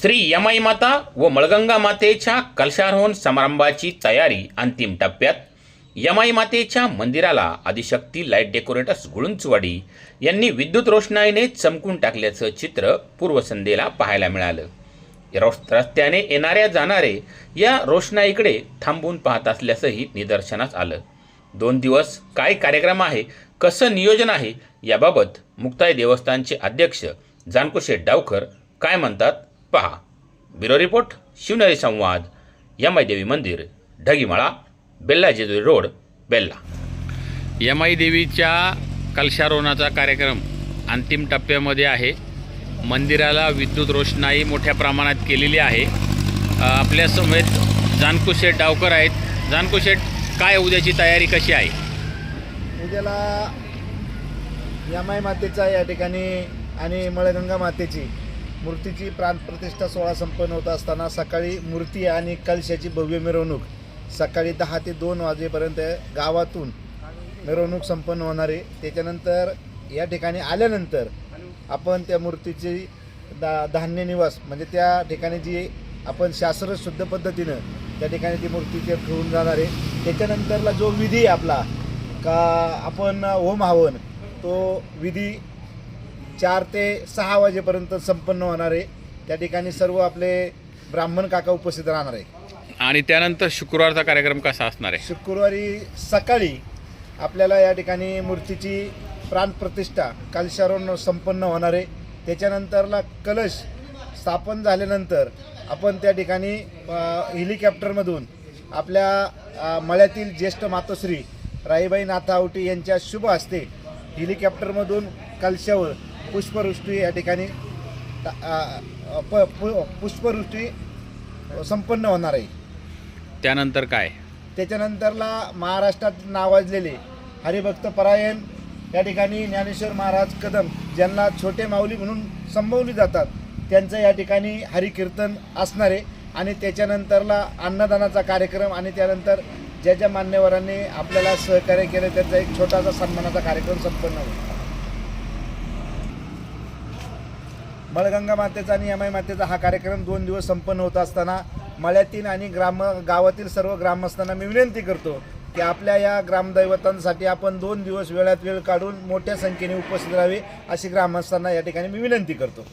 श्री यमाई माता व मळगंगा मातेच्या कलशारोहण समारंभाची तयारी अंतिम टप्प्यात यमाई मातेच्या मंदिराला आदिशक्ती लाइट डेकोरेटर्स गुळुंचवाडी यांनी विद्युत रोषणाईने चमकून टाकल्याचं चित्र पूर्वसंध्येला पाहायला मिळालं. रस्त्याने येणाऱ्या जाणारे या रोषणाईकडे थांबून पाहत असल्याचंही निदर्शनास आलं. दोन दिवस काय कार्यक्रम आहे कसं नियोजन आहे याबाबत मुक्ताई देवस्थानचे अध्यक्ष जानकुशेठ डावकर काय म्हणतात? पहा. ब्युरो रिपोर्ट शिवनेरी संवाद यमाई देवी मंदिर ढगीमाळा बेल्ला जेजुरी रोड बेल्ला. यमाई देवीच्या कलशारोहणाचा कार्यक्रम अंतिम टप्प्यामध्ये आहे. मंदिराला विद्युत रोषणाई मोठ्या प्रमाणात केलेली आहे. आपल्या समेत जानकुशेठ डावकर आहेत. जानकुशेठ काय उद्याची तयारी कशी आहे? उद्याला यमाई मातेचा या ठिकाणी आणि मळगंगा मातेची मूर्तीची प्राणप्रतिष्ठा सोहळा संपन्न होत असताना सकाळी मूर्ती आणि कलशाची भव्य मिरवणूक सकाळी दहा ते दोन वाजेपर्यंत गावातून मिरवणूक संपन्न होणार. आहे त्याच्यानंतर या ठिकाणी आल्यानंतर आपण त्या मूर्तीची दा धान्य निवास म्हणजे त्या ठिकाणी जी आपण शास्त्र शुद्ध पद्धतीनं त्या ठिकाणी ती मूर्तीचे ठेवून जाणार आहे. त्याच्यानंतरला जो विधी आहे आपला का आपण होम हवन तो विधी चार ते सहा वाजेपर्यंत संपन्न होणार आहे. त्या ठिकाणी सर्व आपले ब्राह्मण काका उपस्थित राहणार आहे आणि त्यानंतर शुक्रवारचा कार्यक्रम कसा असणार आहे? शुक्रवारी सकाळी आपल्याला या ठिकाणी मूर्तीची प्राणप्रतिष्ठा कलशारोहण संपन्न होणार आहे. त्याच्यानंतरला कलश स्थापन झाल्यानंतर आपण त्या ठिकाणी हेलिकॉप्टरमधून आपल्या अ, मळ्यातील ज्येष्ठ मातोश्री राईबाई नाथावटी यांच्या शुभ हस्ते हेलिकॉप्टरमधून कलशावर पुष्पवृष्टी या ठिकाणी प- पु- पुष्पवृष्टी संपन्न होणार आहे. त्यानंतर काय? त्याच्यानंतरला महाराष्ट्रात नावाजलेले हरिभक्त परायण या ठिकाणी ज्ञानेश्वर महाराज कदम ज्यांना छोटे माऊली म्हणून संबोधली जातात त्यांचं या ठिकाणी हरिकीर्तन असणार आहे. आणि त्याच्यानंतरला अन्नदानाचा कार्यक्रम आणि त्यानंतर ज्या ज्या मान्यवरांनी आपल्याला सहकार्य केलं त्यांचा एक छोटासा सन्मानाचा कार्यक्रम संपन्न होईल. बळगंगा मातेचा आणि यमाई मातेचा हा कार्यक्रम दोन दिवस संपन्न होत असताना मळ्यातील आणि ग्राम गावातील सर्व ग्रामस्थांना मी विनंती करतो की आपल्या या ग्रामदैवतांसाठी आपण दोन दिवस वेळात वेळ काढून मोठ्या संख्येने उपस्थित राहावे अशी ग्रामस्थांना या ठिकाणी मी विनंती करतो.